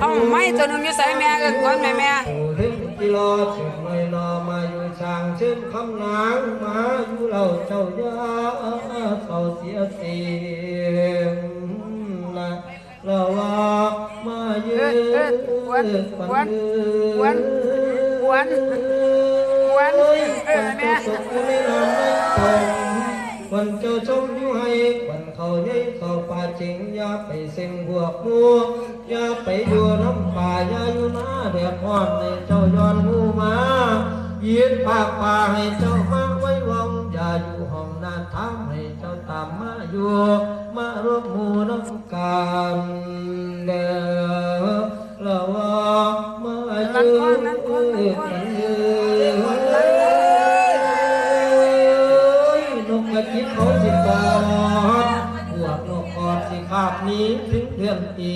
không mấy tôi nung như say mẹ con mẹ mẹ. quán quán quán quán quán mẹ quán cho trong như hai มันวันวันวันวันเออแม่สุขามไม่ตรงวันเจ้าชมอยู่ให้เขาใหญ่เขาป่าจริงอย่าไปเซ็งบวกมัวอย่าไปอยู่น้ำป่าอย่าอยู่นาแดดร้อนในเจ้าย้อนหูมายืนปากป่าให้เจ้ามาไว้วองอย่าอยู่ห้องนาทำให้เจ้าตามมาอยู่มารวมหมู่น้ำกันเด้อละว่ามายืนกันยืนนกกระจิบเขาิภาพนี้ถึงเรื่องอี